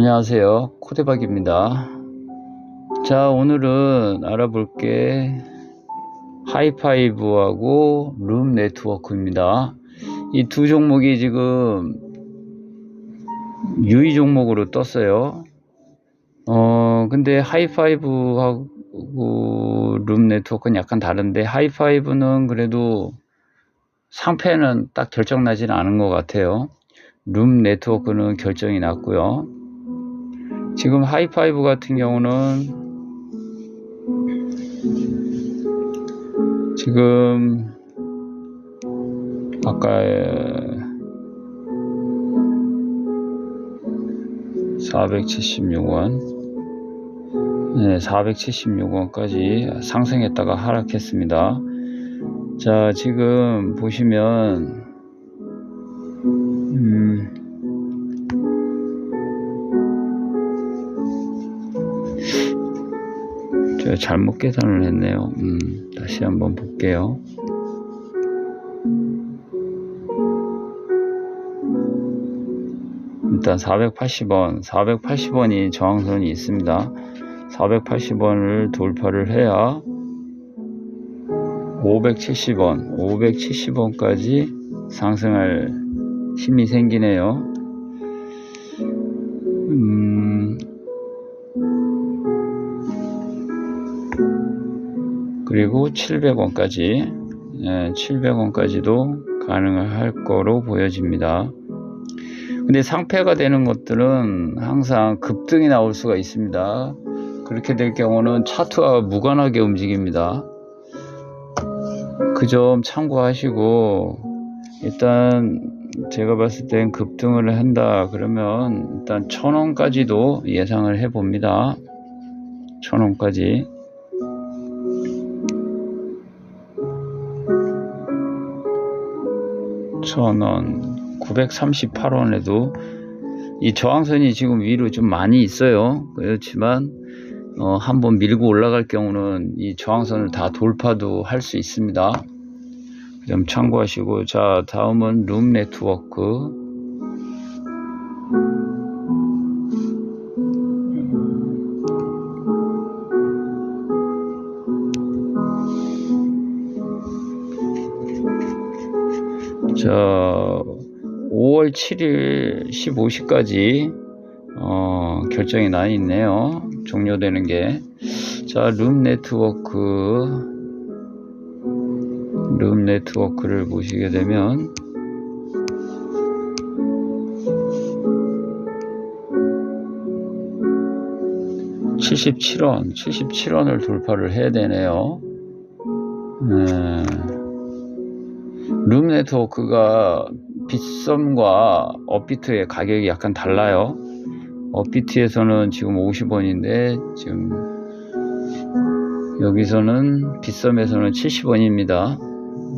안녕하세요. 코데박입니다. 자, 오늘은 알아볼 게 하이파이브하고 룸 네트워크입니다. 이 두 종목이 지금 유의 종목으로 떴어요. 어, 근데 하이파이브하고 룸 네트워크는 약간 다른데 하이파이브는 그래도 상패는 딱 결정나지는 않은 것 같아요. 룸 네트워크는 결정이 났고요. 지금 하이파이브 같은 경우는 지금 아까 476원 네, 476원까지 상승했다가 하락했습니다. 자, 지금 보시면 제가 잘못 계산을 했네요. 음, 다시 한번 볼게요. 일단 480원, 480원이 저항선이 있습니다. 480원을 돌파를 해야 570원, 570원까지 상승할 힘이 생기네요. 음, 그리고 700원까지, 예, 700원까지도 가능할 거로 보여집니다. 근데 상패가 되는 것들은 항상 급등이 나올 수가 있습니다. 그렇게 될 경우는 차트와 무관하게 움직입니다. 그 점 참고하시고 일단 제가 봤을 땐 급등을 한다 그러면 일단 천원까지도 예상을 해 봅니다. 천원까지 천원 938원에도 이 저항선이 지금 위로 좀 많이 있어요. 그렇지만 어, 한번 밀고 올라갈 경우는 이 저항선을 다 돌파도 할 수 있습니다. 좀 참고하시고 자 다음은 룸 네트워크 자 5월 7일 15시까지 어, 결정이 나 있네요. 종료되는 게 자 룸 네트워크. 룸 네트워크를 보시게 되면 (77원) (77원을) 돌파를 해야 되네요. 네. 룸 네트워크가 빗썸과 업비트의 가격이 약간 달라요. 업비트에서는 지금 50원인데 지금 여기서는 빗썸에서는 70원입니다.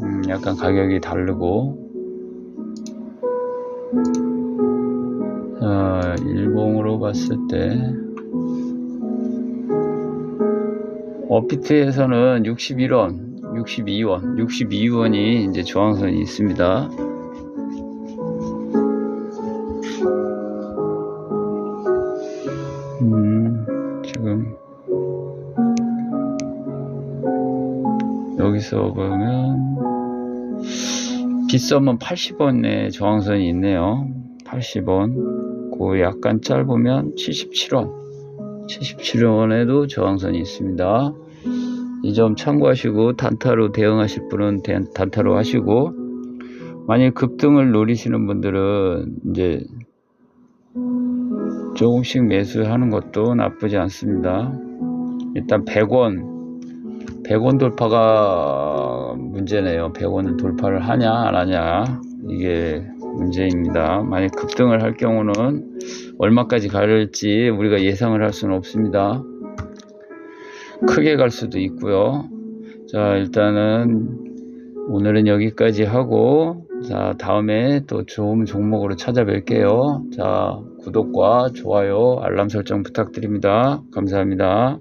음, 약간 가격이 다르고. 자, 일봉으로 봤을 때 업비트에서는 61원 62원. 62원이 이제 저항선이 있습니다. 음, 지금 여기서 보면 빗썸은 80원의 저항선이 있네요. 80원. 그 약간 짧으면 77원. 77원에도 저항선이 있습니다 이 점 참고하시고 단타로 대응하실 분은 단타로 하시고 만약 급등을 노리시는 분들은 이제 조금씩 매수하는 것도 나쁘지 않습니다. 일단 100원 100원 돌파가 문제네요. 100원을 돌파를 하냐 안 하냐. 이게 문제입니다. 만약 급등을 할 경우는 얼마까지 갈지 우리가 예상을 할 수는 없습니다 크게 갈 수도 있고요. 자 일단은 오늘은 여기까지 하고 자 다음에 또 좋은 종목으로 찾아뵐게요. 자 구독과 좋아요 알람 설정 부탁드립니다. 감사합니다